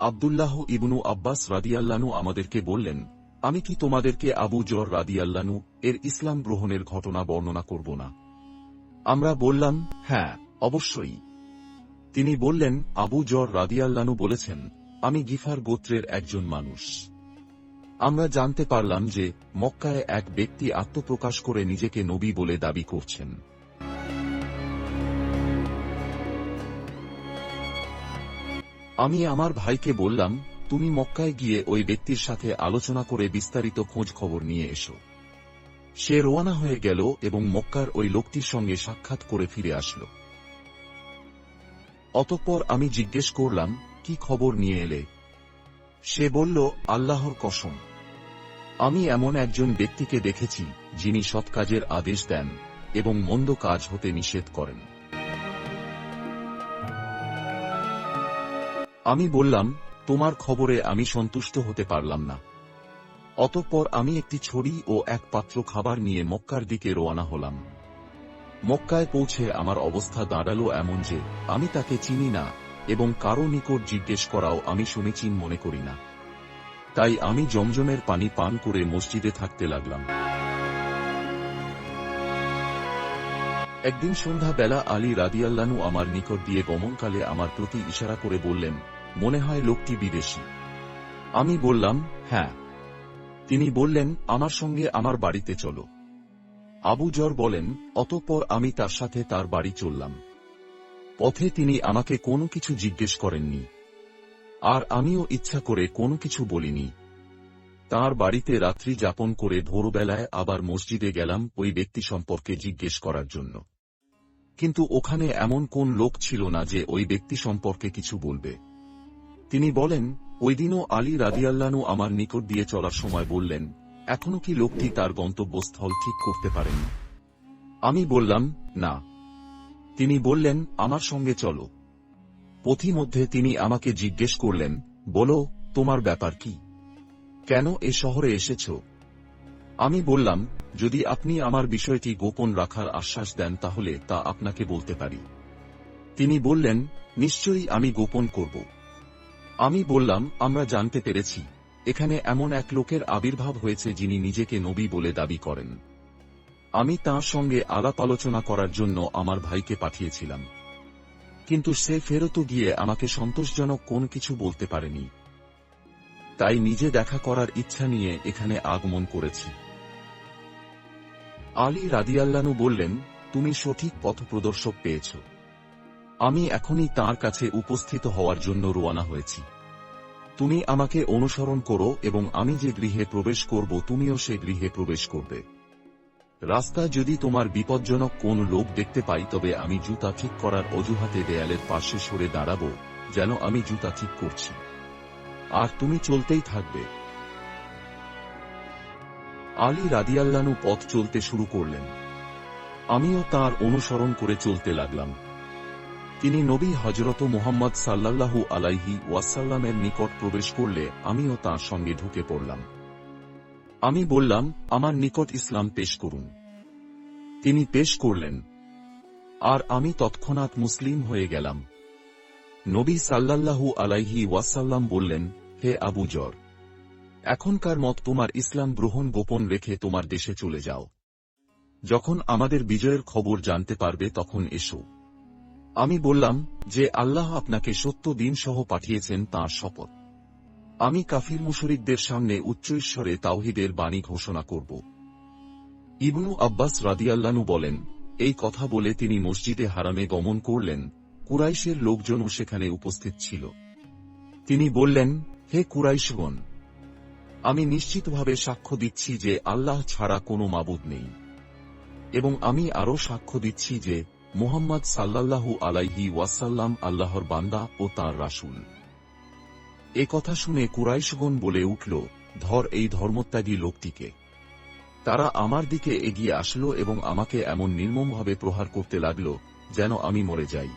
আবদুল্লাহ ইবনু আব্বাস রাদিয়াল্লানু আমাদেরকে বললেন, আমি কি তোমাদেরকে আবু জর রাদিয়াল্লানু এর ইসলাম গ্রহণের ঘটনা বর্ণনা করব না? আমরা বললাম হ্যাঁ অবশ্যই। তিনি বললেন, আবু জর রাদিয়াল্লানু বলেছেন, আমি গিফার গোত্রের একজন মানুষ। আমরা জানতে পারলাম যে মক্কায় এক ব্যক্তি আত্মপ্রকাশ করে নিজেকে নবী বলে দাবি করছেন। আমি আমার ভাইকে বললাম, তুমি মক্কায় গিয়ে ওই ব্যক্তির সাথে আলোচনা করে বিস্তারিত খোঁজ খবর নিয়ে এসো। সে রোয়ানা হয়ে গেল এবং মক্কার ওই লোকটির সঙ্গে সাক্ষাৎ করে ফিরে আসলো। অতঃপর আমি জিজ্ঞেস করলাম, কি খবর নিয়ে এলে? সে বলল, আল্লাহর কসম, আমি এমন একজন ব্যক্তিকে দেখেছি যিনি সৎ কাজের আদেশ দেন এবং মন্দ কাজ হতে নিষেধ করেন। আমি বললাম, তোমার খবরে আমি সন্তুষ্ট হতে পারলাম না। অতঃপর আমি একটি ছড়ি ও এক পাত্র খাবার নিয়ে মক্কার দিকে রওনা হলাম। মক্কায় পৌঁছে আমার অবস্থা দাঁড়াল এমন যে, আমি তাকে চিনি না এবং কারও নিকট জিজ্ঞেস করাও আমি সমীচীন মনে করি না। তাই আমি জমজমের পানি পান করে মসজিদে থাকতে লাগলাম। একদিন সন্ধ্যাবেলা আলী রাদিয়াল্লানু আমার নিকট দিয়ে গমনকালে আমার প্রতি ইশারা করে বললেন মনে হয় লোকটি বিদেশি। আমি বললাম হ্যাঁ। তিনি বললেন, আমার সঙ্গে আমার বাড়িতে চলো। আবু জর বলেন, অতঃপর আমি তার সাথে তার বাড়ি চললাম। পথে তিনি আমাকে কোনো কিছু জিজ্ঞেস করেননি, আর আমিও ইচ্ছা করে কোনো কিছু বলিনি। তার বাড়িতে রাত্রি যাপন করে ভোরবেলায় আবার মসজিদে গেলাম ওই ব্যক্তি সম্পর্কে জিজ্ঞেস করার জন্য। কিন্তু ওখানে এমন কোন লোক ছিল না যে ওই ব্যক্তি সম্পর্কে কিছু বলবে। তিনি বলেন ওই দিনও আলী রাদিয়াল্লানু আমার নিকট দিয়ে চলার সময় বললেন, এখনও কি লোকটি তার গন্তব্যস্থল ঠিক করতে পারেন? আমি বললাম, না। তিনি বললেন, আমার সঙ্গে চলো। পথিমধ্যে তিনি আমাকে জিজ্ঞেস করলেন, বলো, তোমার ব্যাপার কি? কেন এ শহরে এসেছ? আমি বললাম, যদি আপনি আমার বিষয়টি গোপন রাখার আশ্বাস দেন তাহলে তা আপনাকে বলতে পারি। তিনি বললেন, নিশ্চয়ই আমি গোপন করব। আমি বললাম, আমরা জানতে পেরেছি। এখানে এমন এক লোকের আবির্ভাব হয়েছে যিনি নিজেকে নবী বলে দাবি করেন। আমি তাঁর সঙ্গে আলাপ আলোচনা করার জন্য আমার ভাইকে পাঠিয়েছিলাম। কিন্তু সে ফেরত গিয়ে আমাকে সন্তোষজনক কোন কিছু বলতে পারেনি। তাই নিজে দেখা করার ইচ্ছা নিয়ে এখানে আগমন করেছি। আলী রাদিয়াল্লানু বললেন, তুমি সঠিক পথপ্রদর্শক পেয়েছ। আমি এখনই তার কাছে উপস্থিত হওয়ার জন্য রোয়ানা হয়েছি। তুমি আমাকে অনুসরণ করো এবং আমি যে গৃহে প্রবেশ করব, তুমিও সে গৃহে প্রবেশ করবে। রাস্তা যদি তোমার বিপজ্জনক কোন লোক দেখতে পাই, তবে আমি জুতা ঠিক করার অজুহাতে দেয়ালের পাশে সরে দাঁড়াব, যেন আমি জুতা ঠিক করছি। আর তুমি চলতেই থাকবে। আলী রাদিয়াল্লানু পথ চলতে শুরু করলেন। আমিও তার অনুসরণ করে চলতে লাগলাম। তিনি নবী হজরত মোহাম্মদ সাল্লাল্লাহু আলাইহি ওয়াসাল্লামের নিকট প্রবেশ করলে আমিও তার সঙ্গে ঢুকে পড়লাম। আমি বললাম, আমার নিকট ইসলাম পেশ করুন। তিনি পেশ করলেন। আর আমি তৎক্ষণাৎ মুসলিম হয়ে গেলাম। নবী সাল্লাল্লাহু আলাইহি ওয়াসাল্লাম বললেন, হে আবু জর, এখনকার মত তোমার ইসলাম গ্রহণ গোপন রেখে তোমার দেশে চলে যাও। যখন আমাদের বিজয়ের খবর জানতে পারবে তখন এসো। আমি বললাম যে আল্লাহ আপনাকে সত্য দিন সহ পাঠিয়েছেন তাঁর শপথ। আমি কাফির মুশরিকদের সামনে উচ্চৈশ্বরে তাওহিদের বাণী ঘোষণা করব। ইবনু আব্বাস রাদিয়াল্লানু বলেন, এই কথা বলে তিনি মসজিদে হারামে গমন করলেন, কুরাইশের লোকজনও সেখানে উপস্থিত ছিল। তিনি বললেন, হে কুরাইশগণ, আমি নিশ্চিতভাবে সাক্ষ্য দিচ্ছি যে আল্লাহ ছাড়া কোনো মাবুদ নেই। এবং আমি আরও সাক্ষ্য দিচ্ছি যে মুহাম্মদ সাল্লাল্লাহু আলাইহি ওয়াসাল্লাম আল্লাহর বান্দা ও তাঁর রাসূল। এ কথা শুনে কুরাইশগণ বলে উঠল, ধর এই ধর্মত্যাগী লোকটিকে। তারা আমার দিকে এগিয়ে আসলো এবং আমাকে এমন নির্মমভাবে প্রহার করতে লাগল, যেন আমি মরে যাই।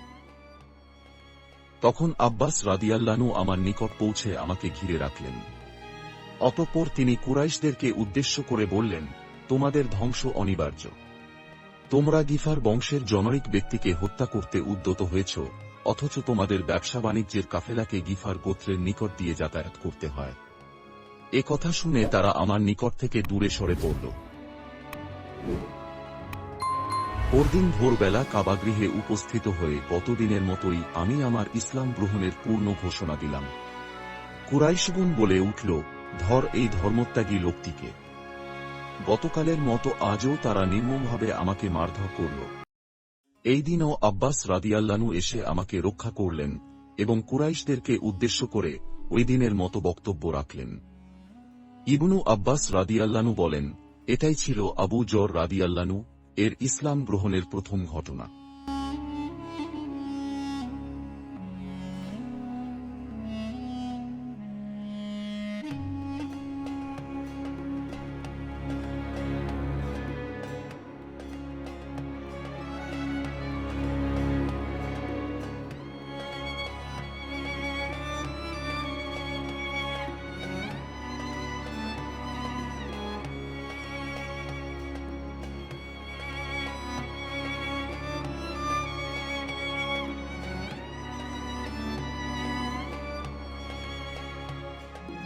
তখন আব্বাস রাদিয়াল্লানু আমার নিকট পৌঁছে আমাকে ঘিরে রাখলেন। অতঃপর তিনি কুরাইশদেরকে উদ্দেশ্য করে বললেন, তোমাদের ধ্বংস অনিবার্য। তোমরা গিফার বংশের জনরিক ব্যক্তিকে হত্যা করতে উদ্যত হয়েছ, অথচ তোমাদের ব্যবসা বাণিজ্যের কাফেলাকে গিফার গোত্রের নিকট দিয়ে যাতায়াত করতে হয়। এ কথা শুনে তারা আমার নিকট থেকে দূরে সরে পড়ল। পরদিন ভোরবেলা কাবাগৃহে উপস্থিত হয়ে গতদিনের মতোই আমি আমার ইসলাম গ্রহণের পূর্ণ ঘোষণা দিলাম। কুরাইশগুন বলে উঠল, ধর এই ধর্মত্যাগী লোকটিকে। গতকালের মতো আজও তারা নির্মমভাবে আমাকে মারধর করল। এই দিনও আব্বাস রাদিয়াল্লানু এসে আমাকে রক্ষা করলেন এবং কুরাইশদেরকে উদ্দেশ্য করে ওই দিনের মতো বক্তব্য রাখলেন। ইবনু আব্বাস রাদিয়াল্লানু বলেন, এটাই ছিল আবু জর রাদিয়াল্লানু এর ইসলাম গ্রহণের প্রথম ঘটনা।